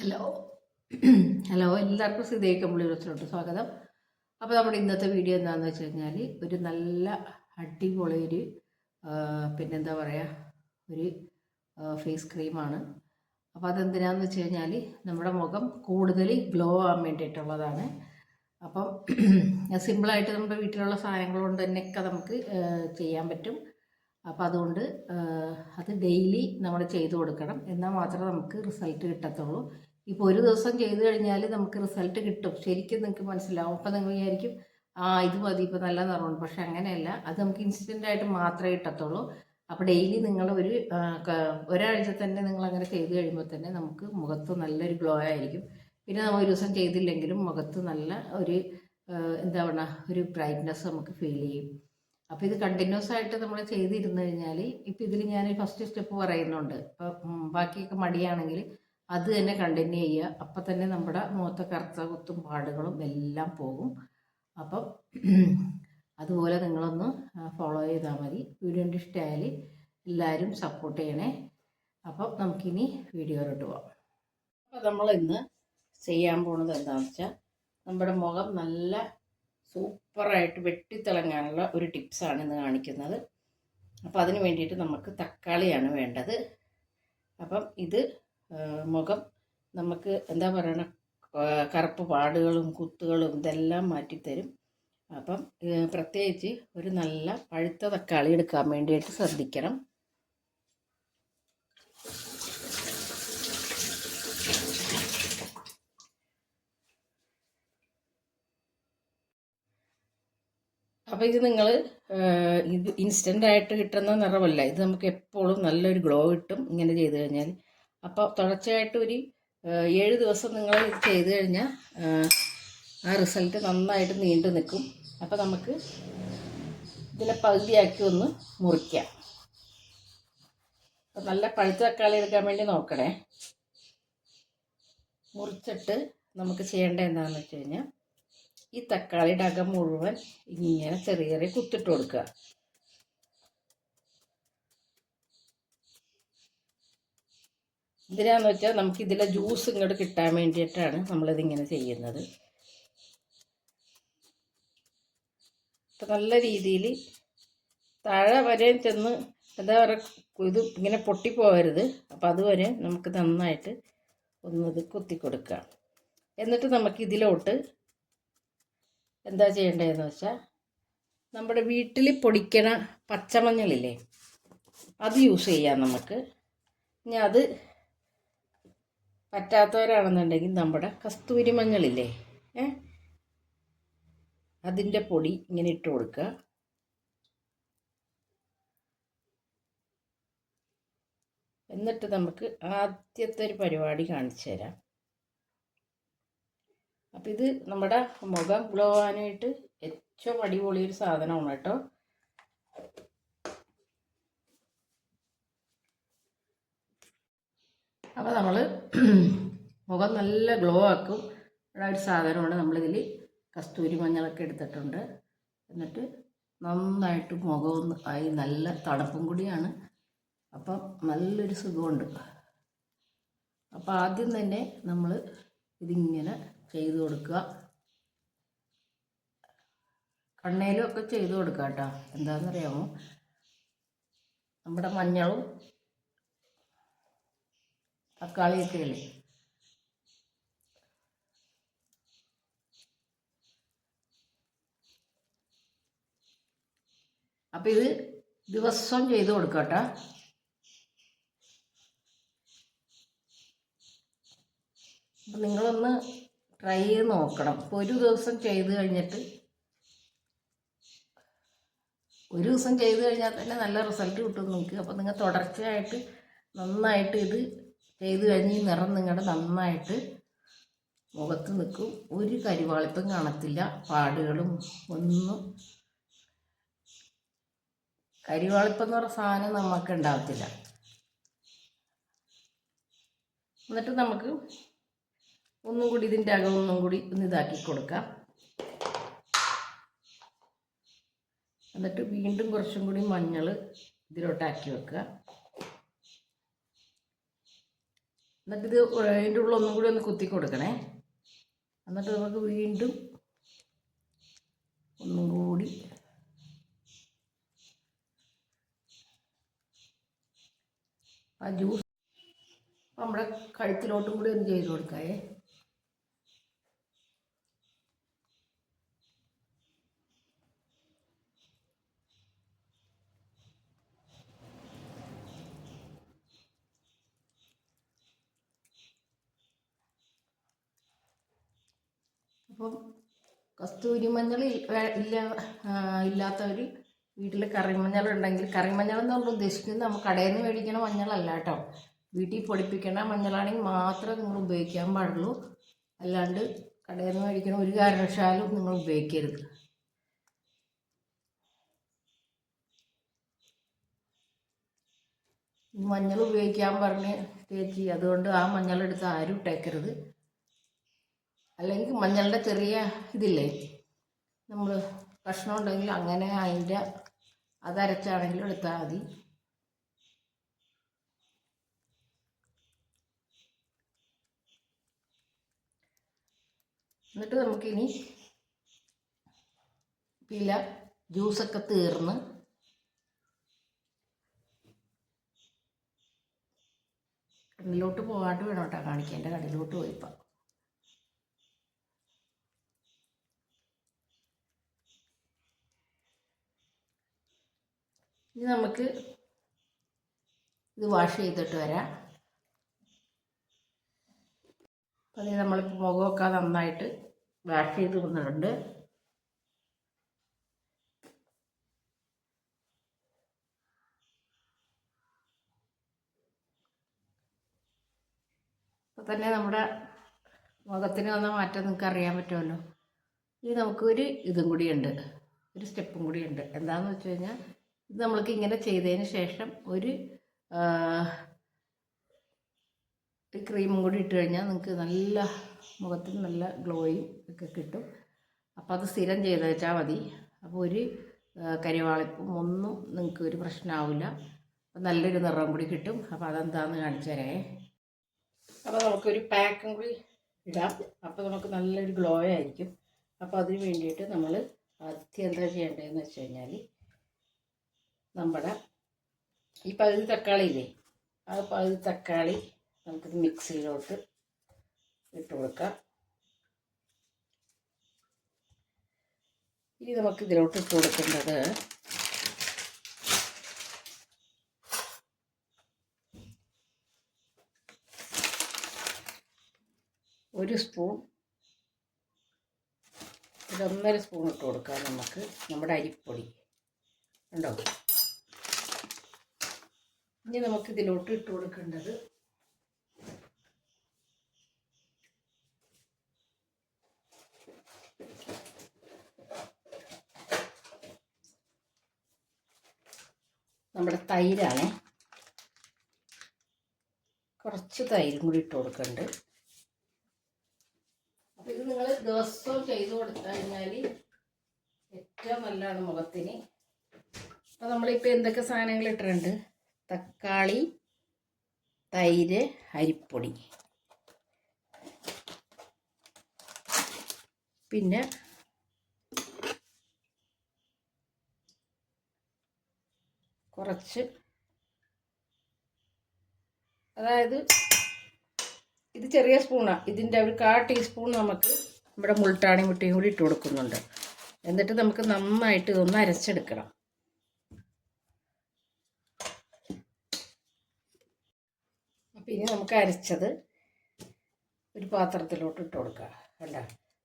Hello. Hello എല്ലാവർക്കും സ്ഥിതി കമ്പിളി റെസ്റ്റോറന്റ് സ്വാഗതം. അപ്പോൾ നമ്മുടെ ഇന്നത്തെ വീഡിയോ എന്താണെന്ന് വെച്ച് കഴിഞ്ഞാൽ ഒരു നല്ല അടിപൊളി ഒരു പിന്നെന്താ പറയുക ഒരു ഫേസ് ക്രീമാണ്. അപ്പോൾ അതെന്തിനാന്ന് വെച്ച് കഴിഞ്ഞാൽ നമ്മുടെ മുഖം കൂടുതൽ ഗ്ലോ ആവാൻ വേണ്ടിയിട്ടുള്ളതാണ്. അപ്പം സിമ്പിളായിട്ട് നമ്മുടെ വീട്ടിലുള്ള സാധനങ്ങൾ കൊണ്ട് തന്നെയൊക്കെ നമുക്ക് ചെയ്യാൻ പറ്റും. അപ്പോൾ അതുകൊണ്ട് അത് ഡെയിലി നമ്മൾ ചെയ്തു കൊടുക്കണം. എന്നാൽ മാത്രമേ നമുക്ക് റിസൾട്ട് കിട്ടത്തുള്ളൂ. ഇപ്പോൾ ഒരു ദിവസം ചെയ്തു കഴിഞ്ഞാൽ നമുക്ക് റിസൾട്ട് കിട്ടും. ശരിക്കും നിങ്ങൾക്ക് മനസ്സിലാവും. അപ്പം നിങ്ങൾ വിചാരിക്കും ആ ഇത് മതി ഇപ്പോൾ നല്ല നിറമുണ്ട് പക്ഷെ അങ്ങനെയല്ല. അത് നമുക്ക് ഇൻസ്റ്റന്റ് ആയിട്ട് മാത്രമേ കിട്ടത്തുള്ളൂ. അപ്പോൾ ഡെയിലി നിങ്ങൾ ഒരു ഒരാഴ്ച തന്നെ നിങ്ങൾ അങ്ങനെ ചെയ്ത് കഴിയുമ്പോൾ തന്നെ നമുക്ക് മുഖത്ത് നല്ലൊരു ഗ്ലോ ആയിരിക്കും. പിന്നെ നമ്മൾ ഒരു ദിവസം ചെയ്തില്ലെങ്കിലും മുഖത്ത് നല്ല ഒരു എന്താ പറയുക ഒരു ബ്രൈറ്റ്നെസ് നമുക്ക് ഫീൽ ചെയ്യും. അപ്പോൾ ഇത് കണ്ടിന്യൂസ് ആയിട്ട് നമ്മൾ ചെയ്തിരുന്നു കഴിഞ്ഞാൽ ഇപ്പോൾ ഇതിൽ ഞാൻ ഫസ്റ്റ് സ്റ്റെപ്പ് പറയുന്നുണ്ട്. ഇപ്പോൾ ബാക്കിയൊക്കെ മടിയാണെങ്കിൽ അത് തന്നെ കണ്ടിന്യൂ ചെയ്യുക. അപ്പം തന്നെ നമ്മുടെ മുഖത്തെ കറുത്ത കുത്തും പാടുകളും എല്ലാം പോകും. അപ്പം അതുപോലെ നിങ്ങളൊന്ന് ഫോളോ ചെയ്താൽ മതി. വീഡിയോന്റെ ഇഷ്ടമായാൽ എല്ലാവരും സപ്പോർട്ട് ചെയ്യണേ. അപ്പം നമുക്കിനി വീഡിയോയിലോട്ട് പോവാം. അപ്പോൾ നമ്മൾ ഇന്ന് ചെയ്യാൻ പോണത് എന്താണെന്ന് വെച്ചാൽ നമ്മുടെ മുഖം നല്ല സൂപ്പറായിട്ട് വെട്ടിത്തിളങ്ങാനുള്ള ഒരു ടിപ്സാണ് ഇന്ന് കാണിക്കുന്നത്. അപ്പോൾ അതിന് വേണ്ടിയിട്ട് നമുക്ക് തക്കാളിയാണ് വേണ്ടത്. അപ്പം ഇത് മുഖം നമുക്ക് എന്താ പറയണ കറുപ്പ് പാടുകളും കുത്തുകളും ഇതെല്ലാം മാറ്റിത്തരും. അപ്പം പ്രത്യേകിച്ച് ഒരു നല്ല പഴുത്ത തക്കാളി എടുക്കാൻ വേണ്ടിയിട്ട് ശ്രദ്ധിക്കണം. അപ്പം ഇത് നിങ്ങൾ ഇത് ഇൻസ്റ്റന്റ് ആയിട്ട് കിട്ടുന്ന നിറമല്ല. ഇത് നമുക്ക് എപ്പോഴും നല്ലൊരു ഗ്ലോ കിട്ടും ഇങ്ങനെ ചെയ്ത് കഴിഞ്ഞാൽ അപ്പോൾ തുടർച്ചയായിട്ട് ഒരു ഏഴ് ദിവസം നിങ്ങൾ ഇത് ചെയ്ത് കഴിഞ്ഞാൽ ആ, ആ റിസൾട്ട് നന്നായിട്ട് നീണ്ടു നിൽക്കും. അപ്പോൾ നമുക്ക് ഇതിനെ പകുതിയാക്കി ഒന്ന് മുറിക്കാം. അപ്പം നല്ല പഴുത്ത തക്കാളി എടുക്കാൻ വേണ്ടി നോക്കണേ. മുറിച്ചിട്ട് നമുക്ക് ചെയ്യേണ്ട എന്താണെന്ന് വെച്ച് കഴിഞ്ഞാൽ ഈ തക്കാളിയുടെ അകം മുഴുവൻ ഇങ്ങനെ ചെറിയ ചെറിയ കുത്തിട്ട് കൊടുക്കുക. എന്തിനാന്ന് വെച്ചാൽ നമുക്ക് ഇതിലെ ജ്യൂസ് ഇങ്ങോട്ട് കിട്ടാൻ വേണ്ടിയിട്ടാണ് നമ്മളിതിങ്ങനെ ചെയ്യുന്നത്. അപ്പം നല്ല രീതിയിൽ താഴെ വരെ ചെന്ന് എന്താ പറയുക ഇത് ഇങ്ങനെ പൊട്ടിപ്പോകരുത് അപ്പം അതുവരെ നമുക്ക് നന്നായിട്ട് ഒന്നത് കുത്തി കൊടുക്കുക എന്നിട്ട് നമുക്ക് ഇതിലോട്ട് എന്താ ചെയ്യേണ്ടതെന്ന് വെച്ചാൽ നമ്മുടെ വീട്ടിൽ പൊടിക്കണ പച്ചമഞ്ഞളില്ലേ അത് യൂസ് ചെയ്യാം നമുക്ക്. ഇനി അത് പറ്റാത്തവരാണെന്നുണ്ടെങ്കിൽ നമ്മുടെ കസ്തൂരി മഞ്ഞളില്ലേ ഏ? അതിന്റെ പൊടി ഇങ്ങനെ ഇട്ട് കൊടുക്കുക. എന്നിട്ട് നമുക്ക് ആദ്യത്തെ ഒരു പരിപാടി കാണിച്ചു തരാം. അപ്പം ഇത് നമ്മുടെ മുഖം ഗ്ലോ ആവാനായിട്ട് ഏറ്റവും അടിപൊളി ഒരു സാധനമാണ് കേട്ടോ. അപ്പോൾ നമ്മൾ മുഖം നല്ല ഗ്ലോ ആക്കും. ഇവിടെ ഒരു സാധനമാണ് നമ്മളിതിൽ കസ്തൂരി മഞ്ഞളൊക്കെ എടുത്തിട്ടുണ്ട്. എന്നിട്ട് നന്നായിട്ട് മുഖമൊന്ന് ആയി നല്ല തണുപ്പും കൂടിയാണ്. അപ്പം നല്ലൊരു സുഖമുണ്ട്. അപ്പോൾ ആദ്യം തന്നെ നമ്മൾ ഇതിങ്ങനെ ചെയ്തു കൊടുക്കുക. കണ്ണയിലും ഒക്കെ ചെയ്ത് കൊടുക്കുക കേട്ടോ എന്താണെന്നറിയാമോ നമ്മുടെ മഞ്ഞളും തക്കാളിയൊക്കെ ഇല്ലേ അപ്പം ഇത് ദിവസം ചെയ്ത് കൊടുക്കട്ടെ അപ്പം നിങ്ങളൊന്ന് ട്രൈ ചെയ്ത് നോക്കണം. ഇപ്പോൾ ഒരു ദിവസം ചെയ്ത് കഴിഞ്ഞിട്ട് ഒരു ദിവസം ചെയ്ത് കഴിഞ്ഞാൽ തന്നെ നല്ല റിസൾട്ട് കിട്ടും നിങ്ങൾക്ക്. അപ്പോൾ നിങ്ങൾ തുടർച്ചയായിട്ട് നന്നായിട്ട് ഇത് ചെയ്ത് കഴിഞ്ഞ് നിറം നിങ്ങളുടെ നന്നായിട്ട് മുഖത്ത് നിൽക്കും. ഒരു കരിവാളിപ്പം കാണത്തില്ല. പാടുകളും ഒന്നും. കരിവാളിപ്പം എന്ന് പറഞ്ഞ സാധനം നമുക്ക് ഉണ്ടാകത്തില്ല എന്നിട്ട് നമുക്ക് ഒന്നും കൂടി ഇതിന്റെ അകം ഒന്നും കൂടി ഒന്ന് ഇതാക്കി കൊടുക്കാം. എന്നിട്ട് വീണ്ടും കുറച്ചും കൂടി മഞ്ഞൾ ഇതിലോട്ടാക്കി വെക്കുക. എന്നിട്ട് ഇത് അതിന്റെ ഉള്ളിൽ ഒന്നും കൂടി ഒന്ന് കുത്തി കൊടുക്കണേ. എന്നിട്ട് നമുക്ക് വീണ്ടും ഒന്നും കൂടി ആ ജ്യൂസ് നമ്മുടെ കഴുത്തിലോട്ടും കൂടി ഒന്ന് ചെയ്ത് കൊടുക്കാവേ. അപ്പം കസ്തൂരി മഞ്ഞൾ ഇല്ല ഇല്ലാത്തവർ വീട്ടിൽ കറിമഞ്ഞൾ ഉണ്ടെങ്കിൽ കറിമഞ്ഞൾ എന്നുള്ള ഉദ്ദേശിക്കുന്നത് നമ്മൾ കടയിൽ നിന്ന് മേടിക്കണ മഞ്ഞളല്ല കേട്ടോ. വീട്ടിൽ പൊടിപ്പിക്കണ മഞ്ഞളാണെങ്കിൽ മാത്രമേ നിങ്ങൾ ഉപയോഗിക്കാൻ പാടുള്ളൂ. അല്ലാണ്ട് കടയിൽ നിന്ന് മേടിക്കണ ഒരു കാരണവശാലും നിങ്ങൾ ഉപയോഗിക്കരുത്. മഞ്ഞൾ ഉപയോഗിക്കാൻ പറഞ്ഞ് ചേച്ചി അതുകൊണ്ട് ആ മഞ്ഞളെടുത്ത് ആരും ഇട്ടേക്കരുത്. അല്ലെങ്കിൽ മഞ്ഞളുടെ ചെറിയ ഇതില്ലേ? നമ്മൾ കഷ്ണം ഉണ്ടെങ്കിൽ അങ്ങനെ അതിന്റെ അതരച്ചാണെങ്കിലും എടുത്താൽ മതി. എന്നിട്ട് നമുക്കിനി പില ജ്യൂസൊക്കെ തീർന്ന് കടലിലോട്ട് പോകാണ്ട് വേണം കേട്ടോ കാണിക്കാൻ. എന്റെ കടലിലോട്ട് പോയിപ്പോൾ ഇനി നമുക്ക് ഇത് വാഷ് ചെയ്തിട്ട് വരാം. അപ്പോൾ അത് നമ്മളിപ്പോൾ മുഖമൊക്കെ നന്നായിട്ട് വാഷ് ചെയ്ത് വന്നിട്ടുണ്ട്. അപ്പോൾ തന്നെ നമ്മുടെ മുഖത്തിന് വന്ന മാറ്റം നിങ്ങൾക്ക് അറിയാൻ പറ്റുമല്ലോ. ഇനി നമുക്കൊരു ഇതും കൂടിയുണ്ട് ഒരു സ്റ്റെപ്പും കൂടിയുണ്ട് എന്താണെന്ന് വെച്ച് കഴിഞ്ഞാൽ ഇത് നമ്മൾക്ക് ഇങ്ങനെ ചെയ്തതിന് ശേഷം ഒരു ക്രീമും കൂടി ഇട്ട് കഴിഞ്ഞാൽ നിങ്ങൾക്ക് നല്ല മുഖത്തിന് നല്ല ഗ്ലോയും ഒക്കെ കിട്ടും. അപ്പോൾ അത് സ്ഥിരം ചെയ്ത് വെച്ചാൽ മതി. അപ്പോൾ ഒരു കരിവാളിപ്പും ഒന്നും നിങ്ങൾക്ക് ഒരു പ്രശ്നമാവില്ല. അപ്പം നല്ലൊരു നിറം കൂടി കിട്ടും. അപ്പോൾ അതെന്താണെന്ന് കാണിച്ചു തരേ അപ്പോൾ നമുക്കൊരു പാക്കും കൂടി ഇടാം. അപ്പോൾ നമുക്ക് നല്ലൊരു ഗ്ലോ ആയിരിക്കും. അപ്പോൾ അതിന് വേണ്ടിയിട്ട് നമ്മൾ ആദ്യം എന്താ ചെയ്യേണ്ടതെന്ന് വെച്ച് കഴിഞ്ഞാൽ നമ്മുടെ ഈ പകുതി തക്കാളി ഇല്ലേ ആ പകുതി തക്കാളി നമുക്കിത് മിക്സിയിലോട്ട് ഇട്ട് കൊടുക്കാം. ഇനി നമുക്ക് ഇതിലോട്ട് ഇട്ട് കൊടുക്കേണ്ടത് ഒരു സ്പൂൺ ഒരു ഒന്നര സ്പൂൺ ഇട്ട് കൊടുക്കാം നമുക്ക് നമ്മുടെ അരിപ്പൊടി. ഉണ്ടോ? ഇനി നമുക്ക് ഇതിലോട്ട് ഇട്ട് കൊടുക്കേണ്ടത് നമ്മുടെ തൈരാണ്. കുറച്ച് തൈരും കൂടി ഇട്ട് കൊടുക്കുന്നുണ്ട് അപ്പോൾ ഇത് നിങ്ങൾ ദിവസവും ചെയ്ത് കൊടുത്തു കഴിഞ്ഞാൽ ഏറ്റവും നല്ലതാണ് മുഖത്തിന്. അപ്പം നമ്മളിപ്പോൾ എന്തൊക്കെ സാധനങ്ങൾ ഇട്ടിട്ടുണ്ട്? തക്കാളി തൈര് അരിപ്പൊടി. പിന്നെ കുറച്ച് അതായത് ഇത് ചെറിയ സ്പൂണാണ് ഇതിന്റെ ഒരു കാ ടീസ്പൂൺ നമുക്ക് നമ്മുടെ മുൾട്ടാണി മുട്ടയും കൂടി ഇട്ട് കൊടുക്കുന്നുണ്ട്. എന്നിട്ട് നമുക്ക് നന്നായിട്ട് ഇതൊന്ന് അരച്ചെടുക്കണം. ഇനി നമുക്ക് അരച്ചത് ഒരു പാത്രത്തിലോട്ട് ഇട്ട് കൊടുക്കുക കണ്ട?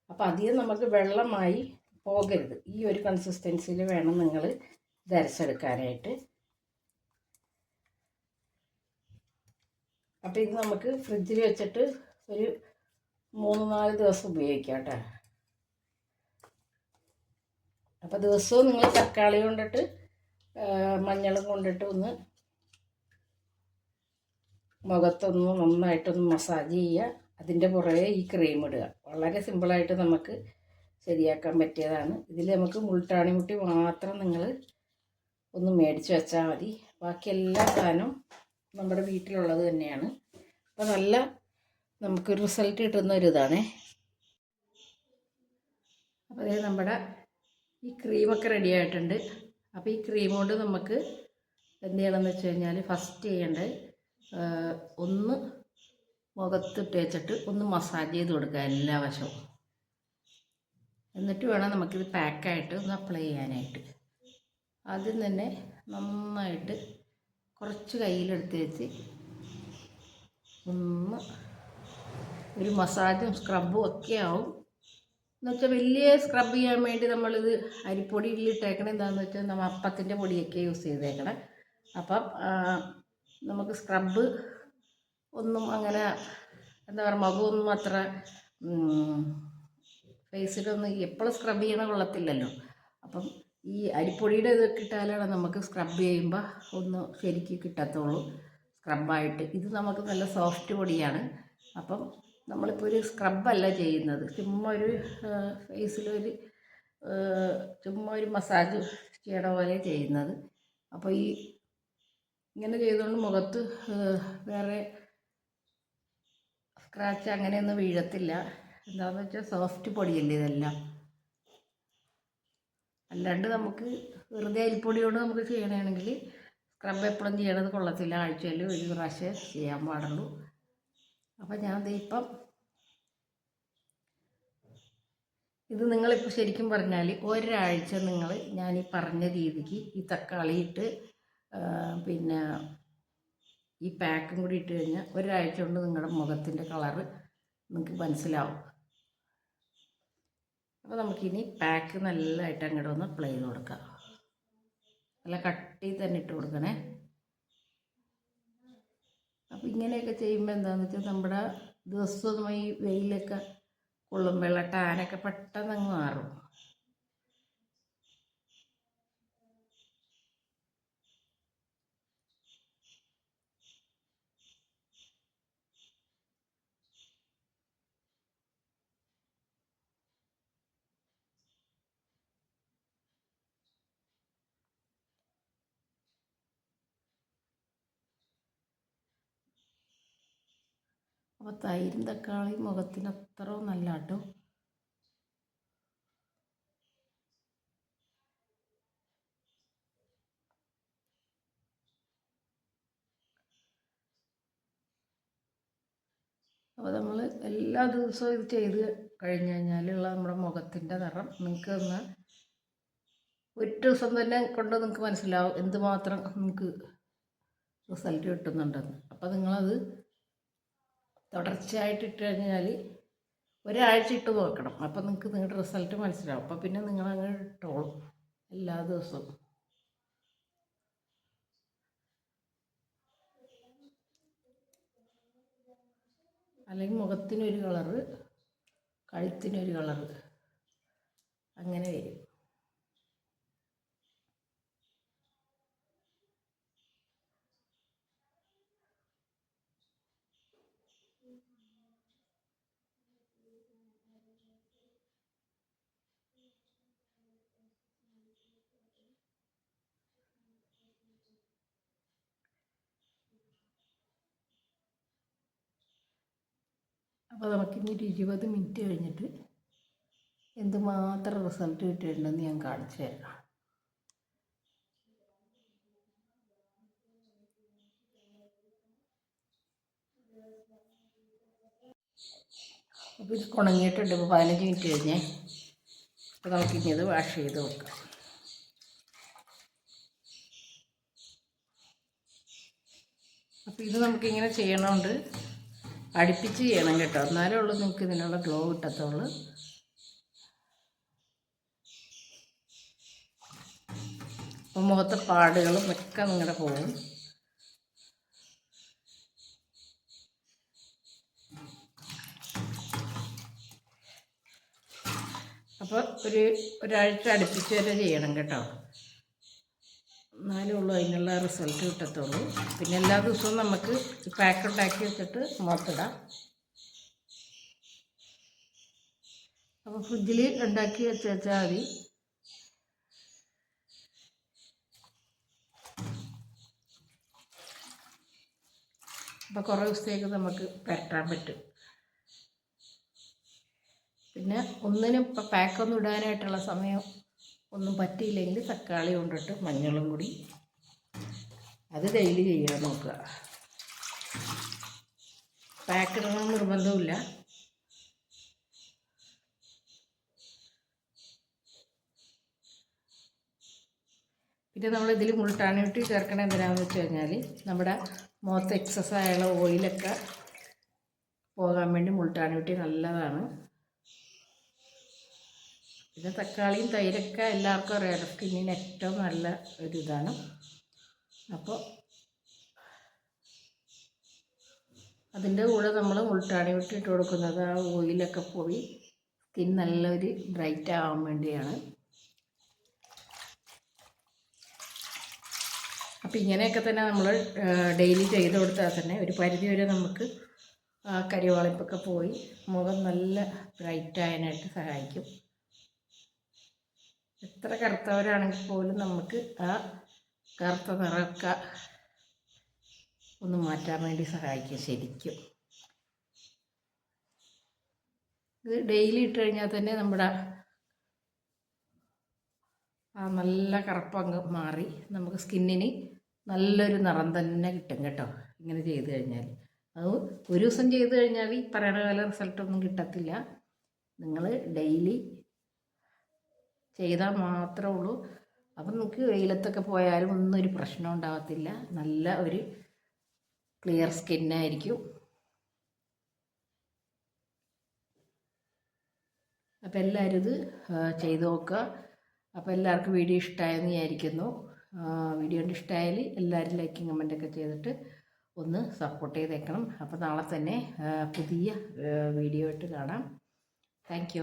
അപ്പം അധികം നമുക്ക് വെള്ളമായി പോകരുത്. ഈ ഒരു കൺസിസ്റ്റൻസിയിൽ വേണം നിങ്ങൾ ഇത് അരച്ചെടുക്കാനായിട്ട്. അപ്പം ഇത് നമുക്ക് ഫ്രിഡ്ജിൽ വെച്ചിട്ട് ഒരു മൂന്ന് നാല് ദിവസം ഉപയോഗിക്കാം കേട്ടോ. അപ്പോൾ ദിവസവും നിങ്ങൾ തക്കാളി കൊണ്ടിട്ട് മഞ്ഞളും കൊണ്ടിട്ട് ഒന്ന് മുഖത്തൊന്ന് നന്നായിട്ടൊന്ന് മസാജ് ചെയ്യുക. അതിന്റെ പുറകെ ഈ ക്രീം ഇടുക. വളരെ സിമ്പിളായിട്ട് നമുക്ക് ശരിയാക്കാൻ പറ്റിയതാണ്. ഇതിൽ നമുക്ക് മുൾട്ടാണി മുട്ടി മാത്രം നിങ്ങൾ ഒന്ന് മേടിച്ച് വെച്ചാൽ മതി. ബാക്കി എല്ലാ സാധനവും നമ്മുടെ വീട്ടിലുള്ളത് തന്നെയാണ്. അപ്പോൾ നല്ല നമുക്ക് റിസൾട്ട് കിട്ടുന്ന ഒരു ഇതാണേ അപ്പോൾ അതേ നമ്മുടെ ഈ ക്രീമൊക്കെ റെഡി ആയിട്ടുണ്ട്. അപ്പോൾ ഈ ക്രീം കൊണ്ട് നമുക്ക് എന്ത് ചെയ്യണമെന്ന് വെച്ച് കഴിഞ്ഞാൽ ഫസ്റ്റ് ചെയ്യേണ്ടത് ഒന്ന് മുഖത്ത് വെച്ചിട്ട് ഒന്ന് മസാജ് ചെയ്ത് കൊടുക്കുക എല്ലാ വശവും. എന്നിട്ട് വേണം നമുക്കിത് പാക്കായിട്ട് ഒന്ന് അപ്ലൈ ചെയ്യാനായിട്ട്. ആദ്യം തന്നെ നന്നായിട്ട് കുറച്ച് കയ്യിലെടുത്ത് വെച്ച് ഒന്ന് ഒരു മസാജും സ്ക്രബും ഒക്കെ ആവും. എന്നുവെച്ചാൽ വലിയ സ്ക്രബ് ചെയ്യാൻ വേണ്ടി നമ്മളിത് അരിപ്പൊടി ഇട്ടേക്കണത് എന്താണെന്ന് വെച്ചാൽ നമ്മൾ അപ്പത്തിന്റെ പൊടിയൊക്കെ യൂസ് ചെയ്തേക്കണേ. അപ്പം നമുക്ക് സ്ക്രബ് ഒന്നും അങ്ങനെ എന്താ പറയുക മുഖമൊന്നും അത്ര ഫേസിലൊന്നും എപ്പോഴും സ്ക്രബ് ചെയ്യണ കൊള്ളത്തില്ലല്ലോ. അപ്പം ഈ അരിപ്പൊടിയുടെ ഇത് കിട്ടാനാണ് നമുക്ക് സ്ക്രബ് ചെയ്യുമ്പോൾ ഒന്ന് ശരിക്ക് കിട്ടത്തുള്ളൂ. സ്ക്രബായിട്ട് ഇത് നമുക്ക് നല്ല സോഫ്റ്റ് പൊടിയാണ്. അപ്പം നമ്മളിപ്പോൾ ഒരു സ്ക്രബല്ല ചെയ്യുന്നത്. ചുമ്മാ ഒരു ഫേസിലൊരു ചുമ്മാ ഒരു മസാജ് ചെയ്യണ പോലെ ചെയ്യുന്നത്. അപ്പോൾ ഈ ഇങ്ങനെ ചെയ്തുകൊണ്ട് മുഖത്ത് വേറെ സ്ക്രാച്ച് അങ്ങനെയൊന്നും വീഴത്തില്ല. എന്താണെന്ന് വെച്ചാൽ സോഫ്റ്റ് പൊടിയല്ലേ ഇതെല്ലാം. അല്ലാണ്ട് നമുക്ക് വെറുതെ അരിപ്പൊടി കൊണ്ട് നമുക്ക് ചെയ്യണമെങ്കിൽ സ്ക്രബ് എപ്പോഴും ചെയ്യണത് കൊള്ളത്തില്ല. ആഴ്ചയിൽ ഒരു പ്രാവശ്യം ചെയ്യാൻ പാടുള്ളൂ. അപ്പം ഞാൻ ഇപ്പം ഇത് നിങ്ങളിപ്പോൾ ശരിക്കും പറഞ്ഞാൽ ഒരാഴ്ച നിങ്ങൾ ഞാൻ ഈ പറഞ്ഞ രീതിക്ക് ഈ തക്കാളി ഇട്ട് പിന്നെ ഈ പാക്കും കൂടി ഇട്ട് കഴിഞ്ഞാൽ ഒരാഴ്ച കൊണ്ട് നിങ്ങളുടെ മുഖത്തിന്റെ കളറ് നിങ്ങൾക്ക് മനസ്സിലാവും. അപ്പോൾ നമുക്കിനി പാക്ക് നല്ലതായിട്ട് അങ്ങോട്ട് ഒന്ന് അപ്ലൈ ചെയ്ത് കൊടുക്കാം. നല്ല കട്ടി തന്നെ ഇട്ട് കൊടുക്കണേ. അപ്പോൾ ഇങ്ങനെയൊക്കെ ചെയ്യുമ്പോൾ എന്താണെന്ന് വെച്ചാൽ നമ്മുടെ ദിവസവും ഈ വെയിലൊക്കെ കൊള്ളുമ്പോൾ ടാനൊക്കെ പെട്ടെന്ന് അങ്ങ് മാറും. അപ്പോൾ തൈരും തക്കാളിയും മുഖത്തിന് അത്ര നല്ല കേട്ടോ അപ്പോൾ നമ്മൾ എല്ലാ ദിവസവും ഇത് ചെയ്ത് കഴിഞ്ഞ് കഴിഞ്ഞാലുള്ള നമ്മുടെ മുഖത്തിന്റെ നിറം നിങ്ങൾക്ക് ഒന്ന് ഒരു ദിവസം തന്നെ കൊണ്ട് നിങ്ങൾക്ക് മനസ്സിലാവും എന്തുമാത്രം നിങ്ങൾക്ക് റിസൾട്ട് കിട്ടുന്നുണ്ടെന്ന്. അപ്പോൾ നിങ്ങളത് തുടർച്ചയായിട്ട് ഇട്ട് കഴിഞ്ഞാൽ ഒരാഴ്ച ഇട്ട് നോക്കണം. അപ്പം നിങ്ങൾക്ക് നിങ്ങളുടെ റിസൾട്ട് മനസ്സിലാവും. അപ്പം പിന്നെ നിങ്ങൾ അങ്ങനെ ഇട്ടോളും എല്ലാ ദിവസവും. അല്ലെങ്കിൽ മുഖത്തിനൊരു കളറ് കഴുത്തിനൊരു കളറ് അങ്ങനെ വരും. അപ്പോൾ നമുക്കിനി ഒരു ഇരുപത് മിനിറ്റ് കഴിഞ്ഞിട്ട് എന്തുമാത്രം റിസൾട്ട് കിട്ടിയിട്ടുണ്ടെന്ന് ഞാൻ കാണിച്ചു തരാം. അപ്പോൾ ഇത് ഉണങ്ങിയിട്ടുണ്ട്. ഇപ്പോൾ പതിനഞ്ച് മിനിറ്റ് കഴിഞ്ഞേ. അപ്പോൾ നമുക്കിനി ഇത് വാഷ് ചെയ്ത് വെക്കാം അപ്പോൾ ഇത് നമുക്കിങ്ങനെ ചെയ്യണോണ്ട്. അടുപ്പിച്ച് ചെയ്യണം കേട്ടോ. എന്നാലേ ഉള്ളൂ നിങ്ങൾക്ക് ഇതിനുള്ള ഗ്ലോ കിട്ടത്തുള്ളൂ. അപ്പം മുഖത്തെ പാടുകളും ഒക്കെ നിങ്ങളുടെ പോകും. അപ്പോൾ ഒരു ഒരാഴ്ച അടുപ്പിച്ച് വരെ ചെയ്യണം കേട്ടോ. എന്നാലേ ഉള്ളൂ അതിനുള്ള റിസൾട്ട് കിട്ടത്തുള്ളൂ. പിന്നെ എല്ലാ ദിവസവും നമുക്ക് പാക്ക് ഉണ്ടാക്കി വെച്ചിട്ട് മുഖത്തിടാം അപ്പോൾ ഫ്രിഡ്ജിൽ ഉണ്ടാക്കി വെച്ച് വെച്ചാൽ മതി. അപ്പോൾ കുറേ ദിവസത്തേക്ക് നമുക്ക് പരട്ടാൻ പറ്റും. പിന്നെ ഒന്നിനും ഇപ്പം പാക്കൊന്നും ഇടാനായിട്ടുള്ള സമയം ഒന്നും പറ്റിയില്ലെങ്കിൽ തക്കാളി കൊണ്ടിട്ട് മഞ്ഞളും കൂടി അത് ഡെയിലി ചെയ്യാൻ നോക്കുക. പാക്ക് ഇടണം നിർബന്ധമില്ല പിന്നെ നമ്മൾ ഇതിൽ മുൾട്ടാണിട്ടി ചേർക്കണം എന്തിനാന്ന് വെച്ച് കഴിഞ്ഞാൽ നമ്മുടെ മുഖത്ത് എക്സസ് ആയുള്ള ഓയിലൊക്കെ പോകാൻ വേണ്ടി മുൾട്ടാണിട്ടി നല്ലതാണ്. പിന്നെ തക്കാളിയും തൈരൊക്കെ എല്ലാവർക്കും അറിയാം സ്കിന്നിന് ഏറ്റവും നല്ല ഒരു ഇതാണ്. അപ്പോൾ അതിന്റെ കൂടെ നമ്മൾ മുൾട്ടാണി വിട്ടിട്ട് കൊടുക്കുന്നത്. ആ ഓയിലൊക്കെ പോയി സ്കിൻ നല്ലൊരു ബ്രൈറ്റ് ആവാൻ വേണ്ടിയാണ്. അപ്പോൾ ഇങ്ങനെയൊക്കെ തന്നെ നമ്മൾ ഡെയിലി ചെയ്ത് കൊടുത്താൽ തന്നെ ഒരു പരിധി വരെ നമുക്ക് കരിവാളിപ്പൊക്കെ പോയി മുഖം നല്ല ബ്രൈറ്റ് ആകാനായിട്ട് സഹായിക്കും. എത്ര കറുത്തവരാണെങ്കിൽ പോലും നമുക്ക് ആ കറുത്ത നിറമൊക്കെ ഒന്ന് മാറ്റാൻ വേണ്ടി സഹായിക്കും ശരിക്കും. ഇത് ഡെയിലി ഇട്ട് കഴിഞ്ഞാൽ തന്നെ നമ്മുടെ ആ നല്ല കറുപ്പങ്ങ് മാറി നമുക്ക് സ്കിന്നിന് നല്ലൊരു നിറം തന്നെ കിട്ടും കേട്ടോ ഇങ്ങനെ ചെയ്ത് കഴിഞ്ഞാൽ. അത് ഒരു ദിവസം ചെയ്ത് കഴിഞ്ഞാൽ ഈ പറയണ പോലെ റിസൾട്ടൊന്നും കിട്ടത്തില്ല. നിങ്ങൾ ഡെയിലി ചെയ്താൽ മാത്രമേ ഉള്ളൂ. അപ്പം നമുക്ക് വെയിലത്തൊക്കെ പോയാലും ഒന്നും ഒരു പ്രശ്നം ഉണ്ടാകത്തില്ല. നല്ല ഒരു ക്ലിയർ സ്കിന്നായിരിക്കും അപ്പം എല്ലാവരും ഇത് ചെയ്ത് നോക്കുക. അപ്പോൾ എല്ലാവർക്കും വീഡിയോ ഇഷ്ടമായെന്ന് വിചാരിക്കുന്നു. വീഡിയോ ഇഷ്ടമായാൽ എല്ലാവരും ലൈക്കും കമന്റൊക്കെ ചെയ്തിട്ട് ഒന്ന് സപ്പോർട്ട് ചെയ്തേക്കണം. അപ്പോൾ നാളെ തന്നെ പുതിയ വീഡിയോ ആയിട്ട് കാണാം. താങ്ക്